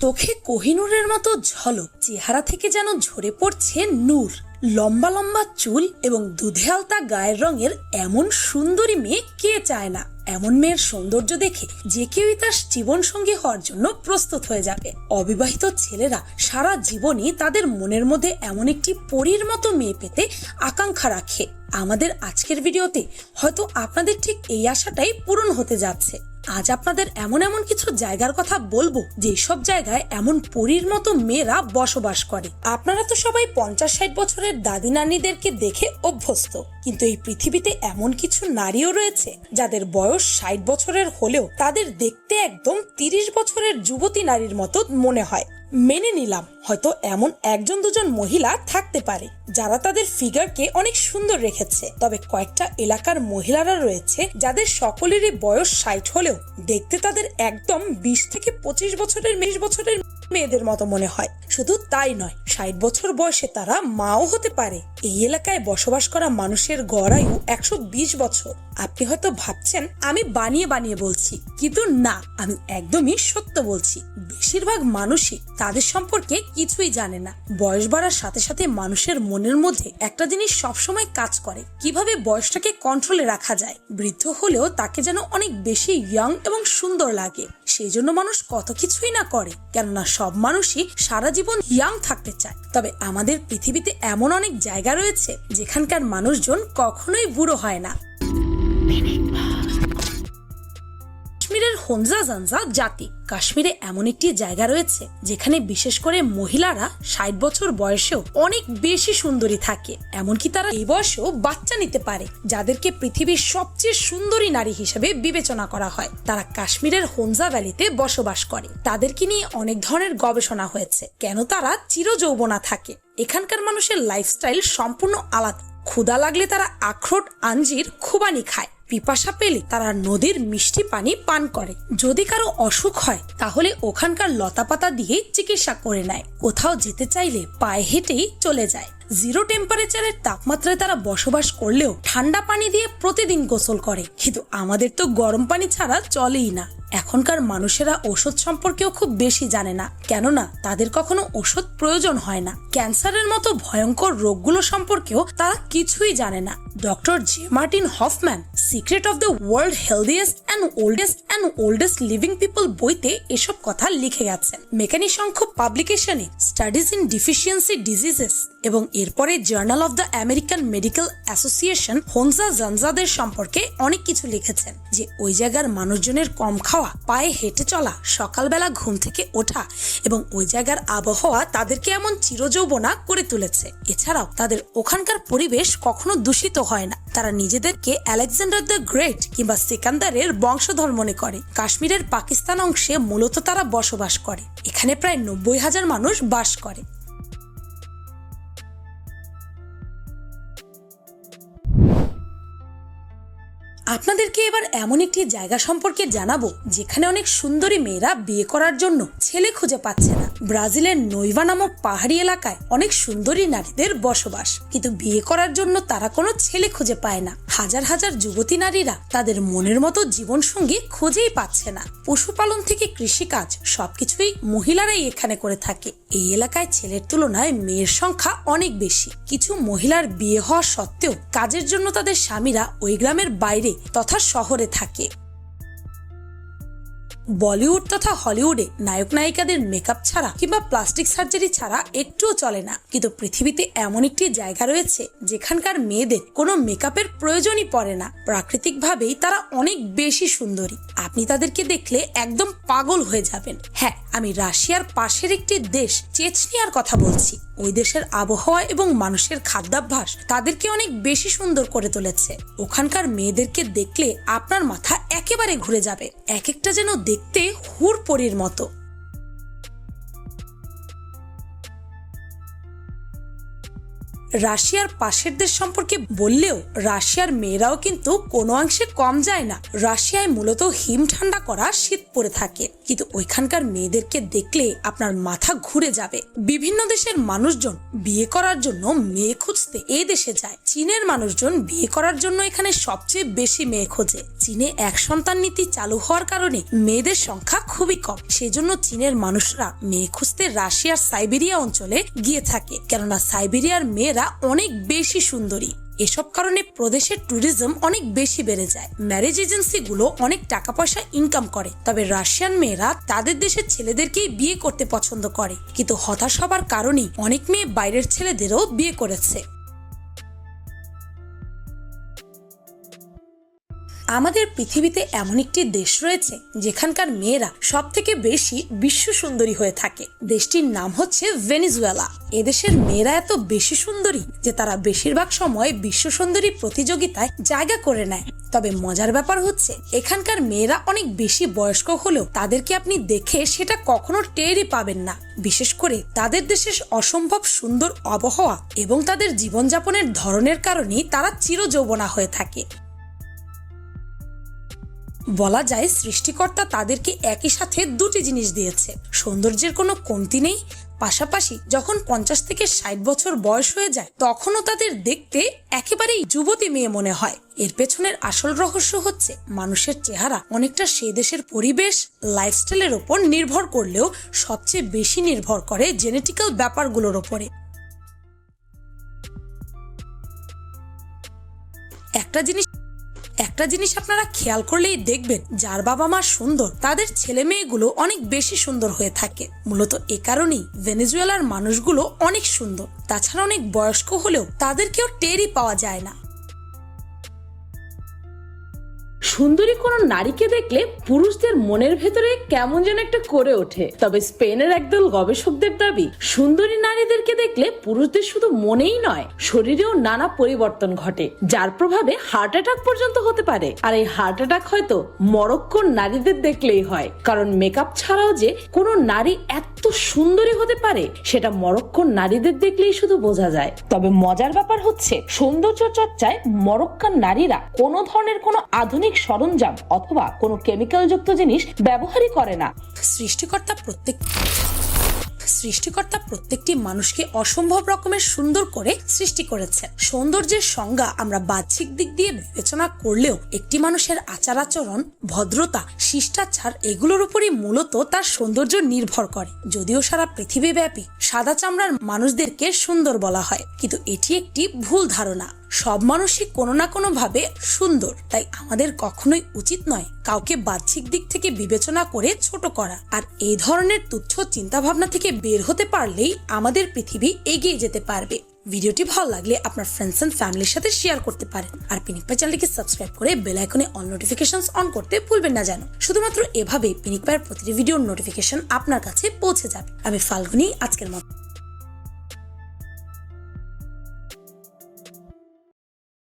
চোখে কোহিনুরের মতো ঝলক চেহারা থেকে যেন ঝরে পড়ছে নূর। লম্বা লম্বা চুল এবং দুধে আলতা গায়ের রঙের এমন সুন্দরী মেয়ে কে চায় না? এমন মেয়ের সৌন্দর্য দেখে যে কেউই তার জীবন সঙ্গী হওয়ার জন্য প্রস্তুত হয়ে যাবে। অবিবাহিত ছেলেরা সারা জীবনই তাদের মনের মধ্যে এমন একটি পরীর মতো মেয়ে পেতে আকাঙ্ক্ষা রাখে। আমাদের আজকের ভিডিওতে হয়তো আপনাদের ঠিক এই আশাটাই পূরণ হতে যাচ্ছে। আজ আপনাদের এমন এমন কিছু জায়গার কথা বলব যে সব জায়গায় এমন পরীর মতো মেয়েরা বসবাস করে। আপনারা তো সবাই পঞ্চাশ ষাট বছরের দাদি নানিদেরকে দেখে অভ্যস্ত। কিন্তু এই পৃথিবীতে এমন কিছু নারীও রয়েছে যাদের বয়স ষাট বছরের হলেও তাদের দেখতে একদম তিরিশ বছরের যুবতী নারীর মতো মনে হয়। মেনে নিলাম, হয়তো এমন একজন দুজন মহিলা থাকতে পারে যারা তাদের ফিগারকে অনেক সুন্দর রেখেছে। তবে কয়েকটা এলাকার মহিলারা রয়েছে যাদের সকলেরই বয়স ষাট হলেও দেখতে তাদের একদম বিশ থেকে পঁচিশ বছরের, বিশ বছরের মেয়েদের মতো মনে হয়। শুধু তাই নয়, ষাট বছর বয়সে তারা মাও হতে পারে। এই এলাকায় বসবাস করা মানুষের গড় আয়ু একশো বিশ বছর। আপনি হয়তো ভাবছেন, আমি বানিয়ে বানিয়ে বলছি, কিন্তু না, আমি একদমই সত্য বলছি। বেশিরভাগ মানুষই তাদের সম্পর্কে কিছুই জানে না। বয়স বাড়ার সাথে সাথে মানুষের মনের মধ্যে একটা জিনিস সবসময় কাজ করে, কীভাবে বয়সটাকে কন্ট্রোলে রাখা যায়। বৃদ্ধ হলেও তাকে যেন অনেক বেশি ইয়াং এবং সুন্দর লাগে। সেই জন্য মানুষ কত কিছুই না করে, কেননা সব মানুষই সারা জীবন ইয়াং থাকতে চায়। তবে আমাদের পৃথিবীতে এমন অনেক জায়গা রয়েছে, যেখানকার মানুষজন কখনোই বুড়ো হয় না। কাশ্মীরের হনজা জানজা জাতি কাশ্মীরে এমন একটি জায়গা রয়েছে যেখানে বিশেষ করে মহিলারা ষাট বছর বয়সেও অনেক বেশি সুন্দরী থাকে। এমনকি তারা এই বয়সেও বাচ্চা নিতে পারে, যাদেরকে পৃথিবীর সবচেয়ে সুন্দরী নারী হিসেবে বিবেচনা করা হয়। তারা কাশ্মীরের হনজা ভ্যালিতে বসবাস করে। তাদেরকে নিয়ে অনেক ধরনের গবেষণা হয়েছে। কেন তারা চিরযৌবনা থাকে? এখানকার মানুষের লাইফস্টাইল সম্পূর্ণ আলাদা। ক্ষুদা লাগলে তারা আখরোট আঞ্জির খুবানি খায়। পিপাসা পেলে তারা নদীর মিষ্টি পানি পান করে। যদি কারও অসুখ হয়, তাহলে ওখানকার লতাপাতা দিয়ে চিকিৎসা করে নেয়। কোথাও যেতে চাইলে পায়ে হেঁটেই চলে যায়। জিরো টেম্পারেচারের তাপমাত্রায় তারা বসবাস করলেও ঠান্ডা পানি দিয়ে প্রতিদিন গোসল করে। কিন্তু আমাদের তো গরম পানি ছাড়া চলেই না। এখনকার মানুষেরা ওষুধ সম্পর্কেও খুব বেশি জানে না। কেননা তাদের কখনো ওষুধ প্রয়োজন হয় না। ক্যান্সারের মতো ভয়ঙ্কর রোগগুলো সম্পর্কেও তারা কিছুই জানে না। Dr. J. Martin Hoffman, secret of the world's healthiest and oldest and oldest living people বইতে এসব কথা লিখে গেছেন মেকানি সংখ্য পাবলিকেশনে স্টাডিজ ইন ডিফিসিয়েন্সি ডিজিজেস এবং এরপরে journal of the American medical association Hunza জানজাদের সম্পর্কে অনেক কিছু লিখেছেন, যে ওই জায়গার মানুষজনের কম খাওয়া, পায়ে হেঁটে চলা, সকালবেলা ঘুম থেকে ওঠা, এবং ওই জায়গার আবহাওয়া তাদেরকে এমন চিরযৌবনা করে তুলেছে। এছাড়াও তাদের ওখানকার পরিবেশ কখনো দূষিত হয় না। তারা নিজেদেরকে আলেকজান্ডার দ্য গ্রেট কিংবা সিকান্দারের বংশধর মনে করে। কাশ্মীরের পাকিস্তান অংশে মূলত তারা বসবাস করে। এখানে প্রায় নব্বই হাজার মানুষ বাস করে। আপনাদেরকে এবার এমন একটি জায়গা সম্পর্কে জানাব, যেখানে অনেক সুন্দরী মেয়েরা বিয়ে করার জন্য ছেলে খুঁজে পাচ্ছে না। ব্রাজিলের নৈভা নামক পাহাড়ি এলাকায় অনেক সুন্দরী নারীদের বসবাস, কিন্তু বিয়ে করার জন্য তারা কোনো ছেলে খুঁজে পায় না। হাজার হাজার যুবতী নারীরা তাদের মনের মতো জীবনসঙ্গী খুঁজেই পাচ্ছে না। পশুপালন থেকে কৃষিকাজ, সবকিছুই মহিলারাই এখানে করে থাকে। এই এলাকায় ছেলের তুলনায় মেয়ের সংখ্যা অনেক বেশি। কিছু মহিলার বিয়ে হওয়া সত্ত্বেও কাজের জন্য তাদের স্বামীরা ওই গ্রামের বাইরে তথা শহরে থাকে। বলিউড তথা হলিউডে নায়ক নায়িকাদের মেকআপ ছাড়া কিংবা প্লাস্টিক সার্জারি ছাড়া একটুও চলে না। কিন্তু পৃথিবীতে এমন একটি জায়গা রয়েছে যেখানকার মেয়েদের কোনো মেকআপের প্রয়োজনই পড়ে না। প্রাকৃতিকভাবেই তারা অনেক বেশি সুন্দরী। আপনি তাদেরকে দেখলে একদম পাগল হয়ে যাবেন। হ্যাঁ আমি রাশিয়ার পাশের একটি দেশ চেচনিয়ার কথা বলছি। ওই দেশের আবহাওয়া এবং মানুষের খাদ্যাভ্যাস তাদেরকে অনেক বেশি সুন্দর করে তুলেছে। ওখানকার মেয়েদেরকে দেখলে আপনার মাথা একেবারে ঘুরে যাবে। এক একটা যেন দেখতে হুর পরির মতো। রাশিয়ার পাশের দেশ সম্পর্কে বললেও রাশিয়ার মেয়েরাও কিন্তু কোনো অংশে কম যায় না। রাশিয়ায় মূলত হিম ঠান্ডা করা শীত পড়ে থাকে। কিন্তু ওইখানকার মেয়েদেরকে দেখলে আপনার মাথা ঘুরে যাবে। বিভিন্ন দেশের মানুষজন বিয়ে করার জন্য মেয়ে খুঁজতে এই দেশে যায়। চীনের মানুষজন বিয়ে করার জন্য এখানে সবচেয়ে বেশি মেয়ে খোঁজে। চীনে এক সন্তান নীতি চালু হওয়ার কারণে মেয়েদের সংখ্যা খুবই কম। সেজন্য চীনের মানুষরা মেয়ে খুঁজতে রাশিয়ার সাইবেরিয়া অঞ্চলে গিয়ে থাকে। কেননা সাইবেরিয়ার মেয়েরা অনেক বেশি সুন্দরী। এসব কারণে প্রদেশের ট্যুরিজম অনেক বেশি বেড়ে যায়। ম্যারেজ এজেন্সিগুলো অনেক টাকা পয়সা ইনকাম করে। তবে রাশিয়ান মেয়েরা তাদের দেশের ছেলেদেরকেই বিয়ে করতে পছন্দ করে। কিন্তু হতাশ হবার কারণেই অনেক মেয়ে বাইরের ছেলেদেরও বিয়ে করেছে। আমাদের পৃথিবীতে এমন একটি দেশ রয়েছে, যেখানকার মেয়েরা সব থেকে বেশি বিশ্ব সুন্দরী হয়ে থাকে। দেশটির নাম হচ্ছে ভেনিজুয়েলা। এদেশের মেয়েরা এত বেশি সুন্দরী যে তারা বেশিরভাগ সময় বিশ্ব সুন্দরী প্রতিযোগিতায় জায়গা করে নেয়। তবে মজার ব্যাপার হচ্ছে, এখানকার মেয়েরা অনেক বেশি বয়স্ক হলেও তাদেরকে আপনি দেখে সেটা কখনো টেরই পাবেন না। বিশেষ করে তাদের দেশের অসম্ভব সুন্দর আবহাওয়া এবং তাদের জীবনযাপনের ধরনের কারণেই তারা চিরযৌবনা হয়ে থাকে। বলা যায় সৃষ্টিকর্তা তাদেরকে একই সাথে দুটি জিনিস দিয়েছে। সৌন্দর্যের কোনো কমতি নেই। পাশাপাশি যখন পঞ্চাশ থেকে ষাট বছর বয়স হয়ে যায়, তখনও তাদের দেখতে একেবারেই যুবতী মেয়ে মনে হয়। এর পেছনের আসল রহস্য হচ্ছে, মানুষের চেহারা অনেকটা সেই দেশের পরিবেশ লাইফস্টাইলের ওপর নির্ভর করলেও সবচেয়ে বেশি নির্ভর করে জেনেটিক্যাল ব্যাপারগুলোর ওপরে। একটা জিনিস একটা জিনিস আপনারা খেয়াল করলেই দেখবেন, যার বাবা মা সুন্দর, তাদের ছেলে মেয়েগুলো অনেক বেশি সুন্দর হয়ে থাকে। মূলত এ কারণেই ভেনেজুয়েলার মানুষগুলো অনেক সুন্দর। তাছাড়া অনেক বয়স্ক হলেও তাদেরকেও টেরই পাওয়া যায় না। সুন্দরী কোনো নারীকে দেখলে পুরুষদের মনের ভেতরে কেমন যেন একটা করে ওঠে। তবে স্পেনের একদল গবেষকদের দাবি, সুন্দরী নারীদেরকে দেখলে পুরুষদের শুধু মনেই নয়, শরীরেও নানা পরিবর্তন ঘটে, যার প্রভাবে হার্ট অ্যাটাক পর্যন্ত হতে পারে। আর এই হার্ট অ্যাটাক হয়তো মরক্কোর নারীদের দেখলেই হয়, কারণ মেকআপ ছাড়াও যে কোনো নারী এত সুন্দরী হতে পারে, সেটা মরক্কোর নারীদের দেখলেই শুধু বোঝা যায়। তবে মজার ব্যাপার হচ্ছে সৌন্দর্য চর্চায় মরক্কান নারীরা কোনো ধরনের কোনো আধুনিক সরঞ্জাম অথবা কোনো কেমিক্যাল যুক্ত জিনিস ব্যবহারই করে না। সৃষ্টিকর্তা প্রত্যেক সৃষ্টিকর্তা প্রত্যেকটি মানুষকে অসম্ভব রকমের সুন্দর করে সৃষ্টি করেছেন। সৌন্দর্যের সংজ্ঞা আমরা বাহ্যিক দিক দিয়ে বিবেচনা করলেও একটি মানুষের আচার আচরণ, ভদ্রতা, শিষ্টাচার এগুলোর উপরই মূলত তার সৌন্দর্য নির্ভর করে। যদিও সারা পৃথিবীব্যাপী সাদা চামড়ার মানুষদেরকে সুন্দর বলা হয়, কিন্তু এটি একটি ভুল ধারণা। সব মানুষই কোনো না কোনো ভাবে সুন্দর। তাই আমাদের কখনোই উচিত নয় কাউকে বাহ্যিক দিক থেকে বিবেচনা করে ছোট করা। আর এই ধরনের তুচ্ছ চিন্তা ভাবনা থেকে বের হতে পারলেই আমাদের পৃথিবী এগিয়ে যেতে পারবে। ভিডিওটি ভালো লাগলে আপনার ফ্রেন্ডস এন্ড ফ্যামিলির সাথে শেয়ার করতে পারেন। আর পিনিক পাই চ্যানেলটিকে সাবস্ক্রাইব করে বেল আইকনে অল নোটিফিকেশন অন করতে ভুলবেন না যেন। শুধুমাত্র এভাবেই পিনিক পায়ের প্রতিটি ভিডিওর নোটিফিকেশন আপনার কাছে পৌঁছে যাবে। আমি ফাল্গুনি, আজকের মতো।